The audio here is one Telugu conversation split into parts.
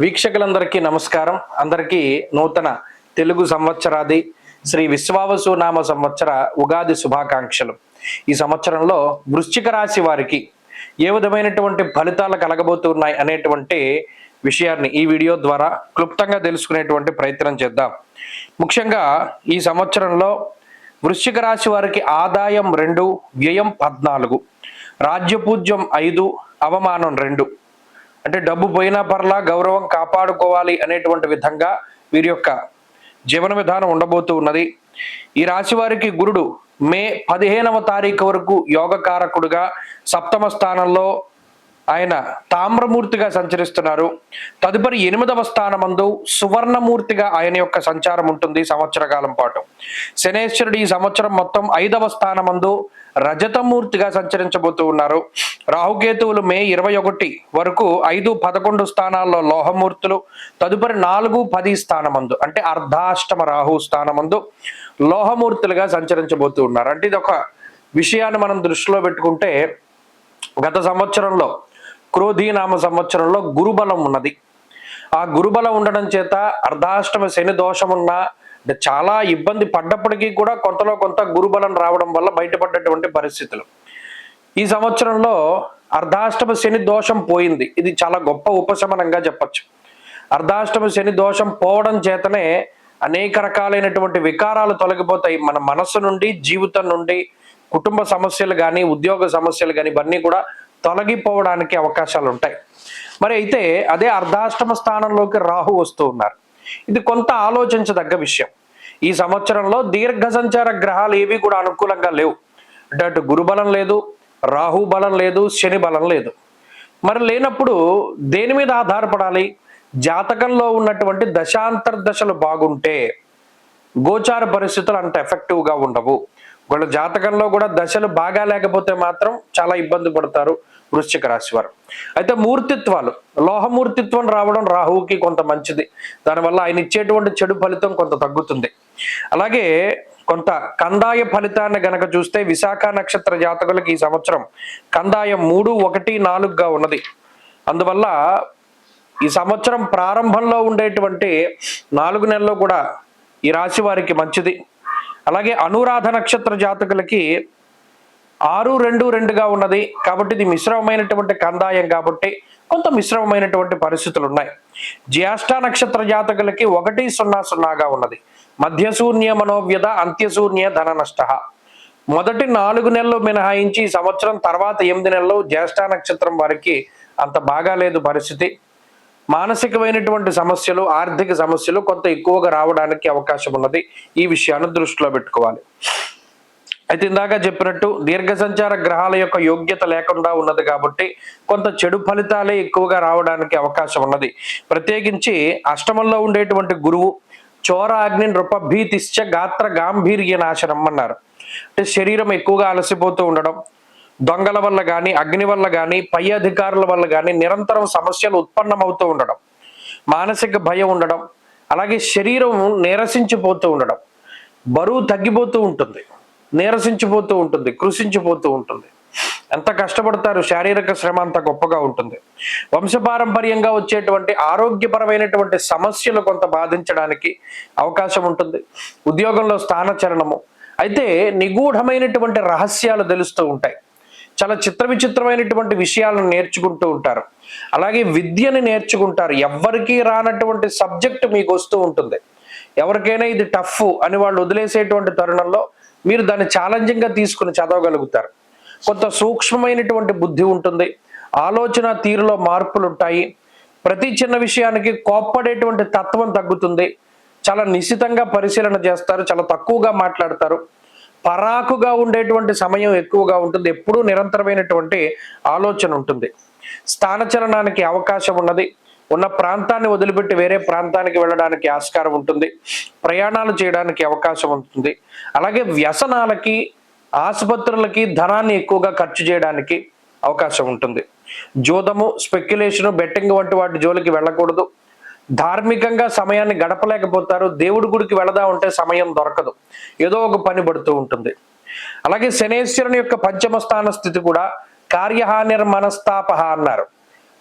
వీక్షకులందరికీ నమస్కారం. అందరికీ నూతన తెలుగు సంవత్సరాది శ్రీ విశ్వావసు నామ సంవత్సర ఉగాది శుభాకాంక్షలు. ఈ సంవత్సరంలో వృశ్చిక రాశి వారికి ఏ విధమైనటువంటి ఫలితాలు కలగబోతున్నాయి అనేటువంటి విషయాన్ని ఈ వీడియో ద్వారా క్లుప్తంగా తెలుసుకునేటువంటి ప్రయత్నం చేద్దాం. ముఖ్యంగా ఈ సంవత్సరంలో వృశ్చిక రాశి వారికి ఆదాయం రెండు వ్యయం పద్నాలుగు రాజ్యపూజ్యం ఐదు అవమానం రెండు. అంటే డబ్బు పోయినా పర్లా గౌరవం కాపాడుకోవాలి అనేటువంటి విధంగా వీరి యొక్క జీవన విధానం ఉండబోతూ ఉన్నది. ఈ రాశి వారికి గురుడు మే పదిహేనవ తారీఖు వరకు యోగకారకుడుగా సప్తమ స్థానంలో ఆయన తామ్రమూర్తిగా సంచరిస్తున్నారు. తదుపరి ఎనిమిదవ స్థానమందు సువర్ణమూర్తిగా ఆయన యొక్క సంచారం ఉంటుంది సంవత్సర కాలం పాటు. శనేశ్వరుడు ఈ సంవత్సరం మొత్తం ఐదవ స్థానమందు రజతమూర్తిగా సంచరించబోతూ ఉన్నారు. రాహుకేతువులు మే ఇరవై ఒకటి వరకు ఐదు పదకొండు స్థానాల్లో లోహమూర్తులు తదుపరి నాలుగు పది స్థానమందు అంటే అర్ధాష్టమ రాహు స్థానమందు లోహమూర్తులుగా సంచరించబోతూ ఉన్నారు. అంటే ఇది ఒక విషయాన్ని మనం దృష్టిలో పెట్టుకుంటే గత సంవత్సరంలో క్రోధీనామ సంవత్సరంలో గురుబలం ఉన్నది. ఆ గురుబలం ఉండడం చేత అర్ధాష్టమ శని దోషం ఉన్నా చాలా ఇబ్బంది పడ్డప్పటికీ కూడా కొంతలో కొంత గురుబలం రావడం వల్ల బయటపడ్డటువంటి పరిస్థితులు. ఈ సంవత్సరంలో అర్ధాష్టమ శని దోషం పోయింది. ఇది చాలా గొప్ప ఉపశమనంగా చెప్పచ్చు. అర్ధాష్టమ శని దోషం పోవడం చేతనే అనేక రకాలైనటువంటి వికారాలు తొలగిపోతాయి. మన మనస్సు నుండి జీవితం నుండి కుటుంబ సమస్యలు కానీ ఉద్యోగ సమస్యలు కానీ ఇవన్నీ కూడా తొలగిపోవడానికి అవకాశాలు ఉంటాయి మరి అయితే అదే అర్ధాష్టమ స్థానంలోకి రాహు వస్తూ ఉన్నారు. ఇది కొంత ఆలోచించదగ్గ విషయం. ఈ సంవత్సరంలో దీర్ఘ సంచార గ్రహాలు ఏవి కూడా అనుకూలంగా లేవు. అంటే అటు గురుబలం లేదు రాహు బలం లేదు శని బలం లేదు. మరి లేనప్పుడు దేని మీద ఆధారపడాలి? జాతకంలో ఉన్నటువంటి దశాంతర్దశలు బాగుంటే గోచార పరిస్థితులు అంత ఎఫెక్టివ్గా ఉండవు. వాళ్ళ జాతకంలో కూడా దశలు బాగా లేకపోతే మాత్రం చాలా ఇబ్బంది పడతారు వృశ్చిక రాశి వారు. అయితే మూర్తిత్వాలు లోహమూర్తిత్వం రావడం రాహువుకి కొంత మంచిది. దానివల్ల ఆయన ఇచ్చేటువంటి చెడు ఫలితం కొంత తగ్గుతుంది. అలాగే కొంత కందాయ ఫలితాన్ని గనక చూస్తే విశాఖ నక్షత్ర జాతకులకి ఈ సంవత్సరం కందాయం మూడు ఒకటి నాలుగుగా ఉన్నది. అందువల్ల ఈ సంవత్సరం ప్రారంభంలో ఉండేటువంటి నాలుగు నెలల్లో కూడా ఈ రాశి వారికి మంచిది. అలాగే అనురాధ నక్షత్ర జాతకులకి ఆరు రెండు రెండుగా ఉన్నది. కాబట్టి ఇది మిశ్రమమైనటువంటి కందాయం కాబట్టి కొంత మిశ్రమమైనటువంటి పరిస్థితులు ఉన్నాయి. జ్యేష్ఠ నక్షత్ర జాతకులకి ఒకటి సున్నా సున్నాగా ఉన్నది. మధ్యశూన్య మనోవ్యత అంత్యశూన్య ధన నష్ట మొదటి నాలుగు నెలలు మినహాయించి సంవత్సరం తర్వాత ఎనిమిది నెలలు జ్యేష్ఠ నక్షత్రం వారికి అంత బాగాలేదు పరిస్థితి. మానసికమైనటువంటి సమస్యలు ఆర్థిక సమస్యలు కొంత ఎక్కువగా రావడానికి అవకాశం ఉన్నది. ఈ విషయాన్ని దృష్టిలో పెట్టుకోవాలి. అయితే ఇందాక చెప్పినట్టు దీర్ఘ సంచార గ్రహాల యొక్క యోగ్యత లేకుండా ఉన్నది కాబట్టి కొంత చెడు ఫలితాలే ఎక్కువగా రావడానికి అవకాశం ఉన్నది. ప్రత్యేకించి అష్టమంలో ఉండేటువంటి గురువు చోర అగ్ని నృపభీతిశ్చ గాత్ర గాంభీర్య నాశనం అన్నారు. అంటే శరీరం ఎక్కువగా అలసిపోతూ ఉండడం దొంగల వల్ల కానీ అగ్ని వల్ల కానీ పై అధికారుల వల్ల కానీ నిరంతరం సమస్యలు ఉత్పన్నమవుతూ ఉండడం మానసిక భయం ఉండడం అలాగే శరీరం నీరసించిపోతూ ఉండడం బరువు తగ్గిపోతూ ఉంటుంది నీరసించిపోతూ ఉంటుంది కృషించిపోతూ ఉంటుంది. ఎంత కష్టపడతారు శారీరక శ్రమ అంత గొప్పగా ఉంటుంది. వంశపారంపర్యంగా వచ్చేటువంటి ఆరోగ్యపరమైనటువంటి సమస్యలు కొంత బాధించడానికి అవకాశం ఉంటుంది. ఉద్యోగంలో స్థానచరణము అయితే నిగూఢమైనటువంటి రహస్యాలు తెలుస్తూ ఉంటాయి. చాలా చిత్ర విచిత్రమైనటువంటి విషయాలను నేర్చుకుంటూ ఉంటారు. అలాగే విద్యని నేర్చుకుంటారు. ఎవ్వరికీ రానటువంటి సబ్జెక్ట్ మీకు వస్తూ ఉంటుంది. ఎవరికైనా ఇది టఫ్ అని వాళ్ళు వదిలేసేటువంటి తరుణంలో మీరు దాన్ని ఛాలెంజింగ్గా తీసుకుని చదవగలుగుతారు. కొంత సూక్ష్మమైనటువంటి బుద్ధి ఉంటుంది. ఆలోచన తీరులో మార్పులు ఉంటాయి ప్రతి చిన్న విషయానికి కోప్పడేటువంటి తత్వం తగ్గుతుంది. చాలా నిశితంగా పరిశీలన చేస్తారు. చాలా తక్కువగా మాట్లాడతారు. పరాకుగా ఉండేటువంటి సమయం ఎక్కువగా ఉంటుంది. ఎప్పుడూ నిరంతరమైనటువంటి ఆలోచన ఉంటుంది. స్థానచలనానికి అవకాశం ఉన్నది. ఉన్న ప్రాంతాన్ని వదిలిపెట్టి వేరే ప్రాంతానికి వెళ్ళడానికి ఆస్కారం ఉంటుంది. ప్రయాణాలు చేయడానికి అవకాశం ఉంటుంది. అలాగే వ్యసనాలకి ఆసుపత్రులకి ధనాన్ని ఎక్కువగా ఖర్చు చేయడానికి అవకాశం ఉంటుంది. జోదము స్పెక్యులేషను బెట్టింగ్ వంటి వాటి జోలికి వెళ్ళకూడదు. ధార్మికంగా సమయాన్ని గడపలేకపోతారు. దేవుడి గుడికి వెళదా ఉంటే సమయం దొరకదు. ఏదో ఒక పని పడుతూ ఉంటుంది. అలాగే శనేశ్వరుని యొక్క పంచమ స్థాన స్థితి కూడా కార్యహానిర్ మనస్తాపహ అన్నారు.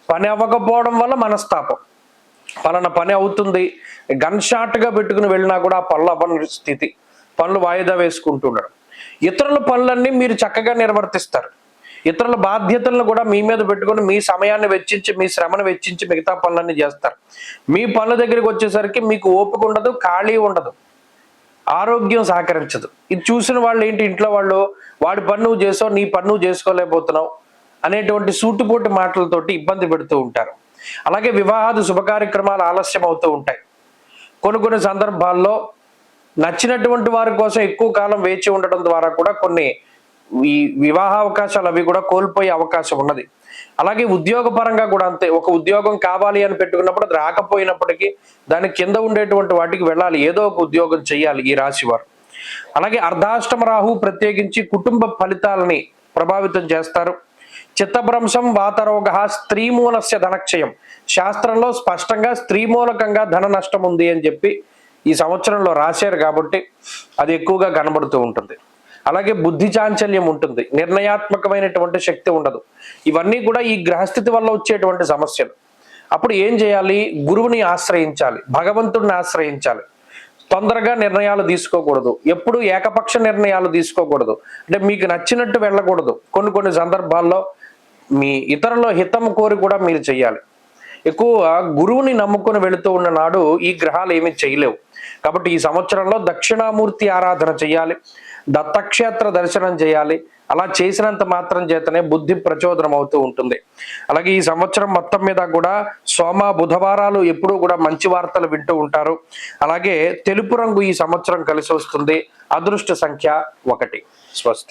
పని అవ్వకపోవడం వల్ల మనస్తాపం. పలానా పని అవుతుంది. గన్ షాట్గా పెట్టుకుని వెళ్ళినా కూడా పనులు అవ్వని స్థితి. పనులు వాయిదా వేసుకుంటుండడం ఇతరుల పనులన్నీ మీరు చక్కగా నిర్వర్తిస్తారు. ఇతరుల బాధ్యతలను కూడా మీ మీద పెట్టుకొని మీ సమయాన్ని వెచ్చించి మీ శ్రమను వెచ్చించి మిగతా పనులన్నీ చేస్తారు. మీ పనుల దగ్గరికి వచ్చేసరికి మీకు ఓపిక ఉండదు ఖాళీ ఉండదు. ఆరోగ్యం సహకరించదు. ఇది చూసిన వాళ్ళు ఏంటి? ఇంట్లో వాళ్ళు వాడి పని నువ్వు చేసావు నీ పని నువ్వు చేసుకోలేకపోతున్నావు అనేటువంటి సూటుపోటు మాటలతోటి ఇబ్బంది పెడుతూ ఉంటారు. అలాగే వివాహాది శుభ కార్యక్రమాలు ఆలస్యం అవుతూ ఉంటాయి. కొన్ని కొన్ని సందర్భాల్లో నచ్చినటువంటి వారి కోసం ఎక్కువ కాలం వేచి ఉండటం ద్వారా కూడా కొన్ని ఈ వివాహ అవకాశాలు అవి కూడా కోల్పోయే అవకాశం ఉన్నది. అలాగే ఉద్యోగ పరంగా కూడా అంతే. ఒక ఉద్యోగం కావాలి అని పెట్టుకున్నప్పుడు అది రాకపోయినప్పటికీ దాని కింద ఉండేటువంటి వాటికి వెళ్ళాలి. ఏదో ఒక ఉద్యోగం చేయాలి ఈ రాశి వారు. అలాగే అర్ధాష్టమ రాహు ప్రత్యేకించి కుటుంబ ఫలితాలని ప్రభావితం చేస్తారు. చిత్తభ్రంశం వాతరోగ స్త్రీమూలస్య ధనక్షయం. శాస్త్రంలో స్పష్టంగా స్త్రీమూలకంగా ధన నష్టం ఉంది అని చెప్పి ఈ సంవత్సరంలో రాశారు కాబట్టి అది ఎక్కువగా కనబడుతూ ఉంటుంది. అలాగే బుద్ధి చాంచల్యం ఉంటుంది. నిర్ణయాత్మకమైనటువంటి శక్తి ఉండదు. ఇవన్నీ కూడా ఈ గ్రహస్థితి వల్ల వచ్చేటువంటి సమస్యలు. అప్పుడు ఏం చేయాలి? గురువుని ఆశ్రయించాలి. భగవంతుడిని ఆశ్రయించాలి. తొందరగా నిర్ణయాలు తీసుకోకూడదు. ఎప్పుడు ఏకపక్ష నిర్ణయాలు తీసుకోకూడదు. అంటే మీకు నచ్చినట్టు వెళ్ళకూడదు. కొన్ని కొన్ని సందర్భాల్లో మీ ఇతరుల హితం కోరి కూడా మీరు చేయాలి ఎక్కువ గురువుని నమ్ముకొని వెళుతూ ఉన్న నాడు ఈ గ్రహాలు ఏమీ చేయలేవు. కాబట్టి ఈ సంవత్సరంలో దక్షిణామూర్తి ఆరాధన చేయాలి దత్తక్షేత్ర దర్శనం చేయాలి. అలా చేసినంత మాత్రం చేతనే బుద్ధి ప్రచోదనం అవుతూ ఉంటుంది. అలాగే ఈ సంవత్సరం మొత్తం మీద కూడా సోమ బుధవారాలు ఎప్పుడూ కూడా మంచి వార్తలు వింటూ ఉంటారు. అలాగే తెలుపు రంగు ఈ సంవత్సరం కలిసి వస్తుంది. అదృష్ట సంఖ్య ఒకటి. స్వస్తి.